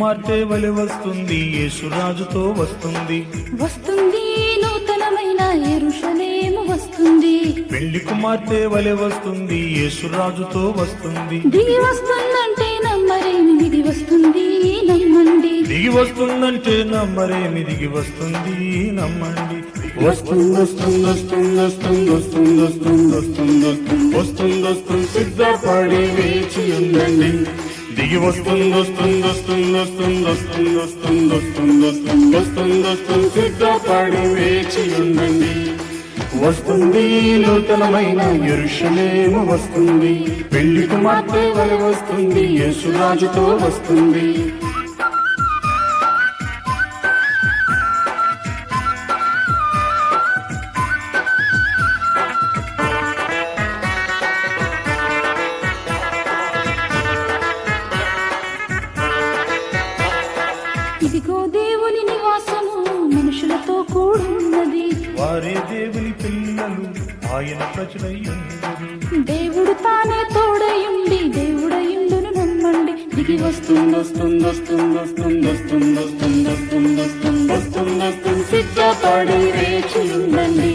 కుమార్తె వలె వస్తుంది యేసురాజుతో వస్తుంది వస్తుంది నూతనమైన ఎరుషలేము వస్తుంది పెళ్ళి కుమార్తె వలె వస్తుంది యేసురాజుతో వస్తుంది దిగి వస్తుందంటే నమ్మరేమి దిగి వస్తుంది నమ్మండి దిగి వస్తుందంటే నమ్మరేమి దిగి వస్తుంది నమ్మండి వస్తుంది వస్తుంది వస్తుంది వస్తుంది వస్తుంది వస్తుంది వస్తుంది వస్తుంది వస్తుంది వస్తుంది సిద్ధపడి వేచి ఉండండి దిగి వస్తుంది వస్తుంది వస్తుంది వస్తుంది వస్తుంది వస్తుంది వస్తుంది వస్తుంది వస్తుంది వస్తుంది. సిద్ధపడి వేచి ఉండండి. వస్తుంది నూతనమైన ఎరుషలేము వస్తుంది. పెళ్ళి కుమార్తె వస్తుంది యేసురాజుతో వస్తుంది. ఇదిగో దేవుని నివాసము మనుషులతో కూడున్నది. వారే దేవుని పిల్లలు ఆయన దేవుడు తానే తోడయుండి దేవుడయుండును నమ్మండి. దిగి వస్తుంది వస్తుంది వస్తుంది వస్తుంది వస్తుంది వస్తుంది వస్తుంది వస్తుంది వస్తుంది వస్తుంది సిద్ధపడి వేచి ఉండండి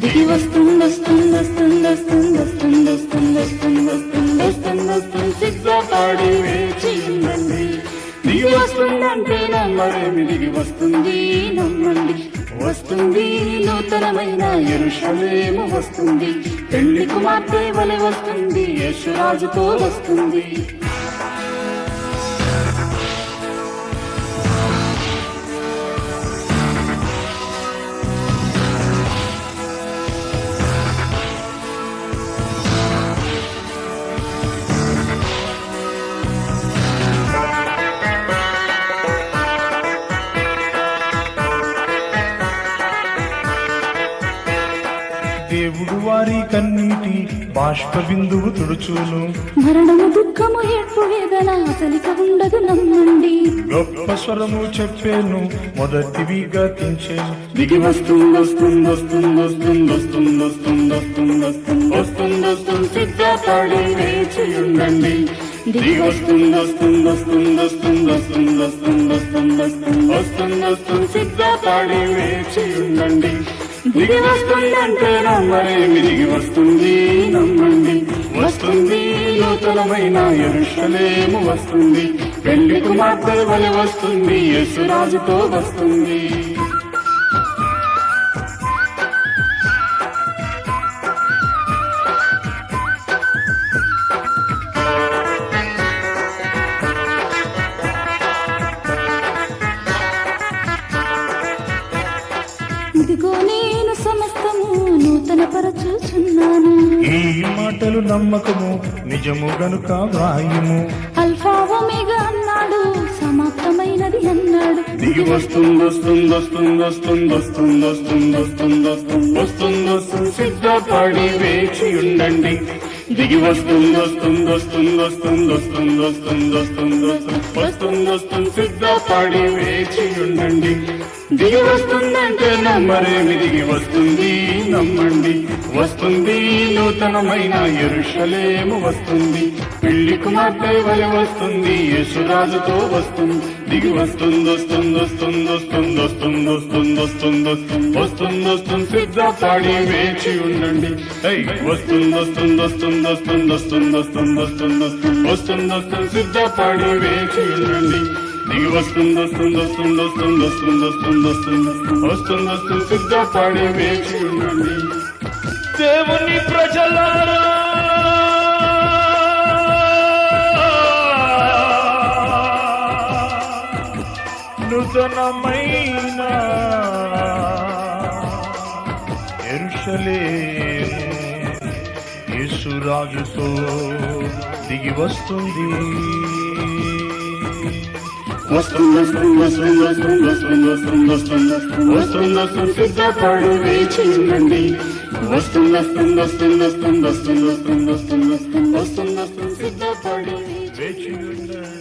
దిగి వస్తుంది వస్తుంది వస్తుంది వస్తుంది వస్తుంది వస్తుంది వస్తుంది వస్తుంది వస్తుంది వస్తుంది సిద్ధపడి వేచి ఉండండి దిగి వస్తుందంటే నమ్మరేమి దిగి వస్తుంది నమ్మండి. వస్తుంది నూతనమైన ఎరుషలేము వస్తుంది. పెళ్ళి కుమార్తె వలె వస్తుంది యశురాజుతో వస్తుంది. వారి కన్నీటి బాష్ప బిందువు తుడుచును. మరణము దుఃఖము ఏడ్పు వేదన అసలిక ఉండదు నమ్మండి. గొప్ప స్వరము చెప్పాను మొదటివిగా తించేను దిగి వస్తుంది వస్తుంది వస్తుంది వస్తుంది వస్తుంది వస్తుంది వస్తుంది వస్తుంది వస్తుంది వస్తుంది సిద్ధపడి వేచి ఉండండి దిగి వస్తుంది వస్తుంది వస్తుంది వస్తుంది వస్తుంది వస్తుంది వస్తుంది వస్తుంది వస్తుంది వస్తుంది సిద్ధపడి వేచి ఉండండి దిగి వస్తుందంటే నమ్మరేమి దిగి వస్తుంది నమ్మండి. వస్తుంది నూతనమైన ఎరుషలేము వస్తుంది. పెళ్ళి కుమార్తె వలె వస్తుంది యేసురాజుతో వస్తుంది. మాటలు నమ్మకము నిజము గనుక వ్రాయుము అల్ఫా ఒమేగా అన్నాడు సమాప్తమైనది అన్నాడు దిగి వస్తుంది వస్తుంది వస్తుంది వస్తుంది వస్తుంది వస్తుంది వస్తుంది వస్తుంది వస్తుంది వస్తుంది సిద్ధపడి వేచి ఉండండి దిగి వస్తుంది వస్తుంది వస్తుంది వస్తుంది వస్తుంది వస్తుంది వస్తుంది వస్తుంది వస్తుంది వస్తుంది సిద్ధపడి వేచి ఉండండి దిగి వస్తుందంటే నమ్మరేమి దిగి వస్తుంది నమ్మండి వస్తుంది నూతనమైన ఎరుషలేము వస్తుంది పెళ్ళి కుమార్తె వలె వస్తుంది యేసురాజుతో వస్తుంది దిగి వస్తుంది వస్తుంది వస్తుంది వస్తుంది వస్తుంది వస్తుంది వస్తుంది వస్తుంది వస్తుంది సిద్ధపాడి వేచి ఉండండి వస్తుంది వస్తుంది వస్తుంది వస్తుంది వస్తుంది వస్తుంది వస్తుంది వస్తుంది వస్తుంది సిద్ధపాడి వేచి ఉండండి దిగి వస్తుంది వస్తుంది వస్తుంది వస్తుంది వస్తుంది వస్తుంది వస్తుంది వస్తుంది వస్తుంది సిద్ధపడి వేచి ఉండండి దేవుని ప్రజలారా. నూతనమైన ఎరుషలే. యేసురాజుతో దిగి వస్తుంది. వస్త్రం వస్త్రం వస్త్రం వస్త్రం వస్త్రం వస్త్రం వస్త్రం వస్త్రం వస్త్రం సిద్ధపడు వేచిండండి వస్త్రం వస్త్రం వస్త్రం వస్త్రం వస్త్రం వస్త్రం వస్త్రం వస్త్రం వస్త్రం వస్త్రం సిద్ధపడు వేచిండండి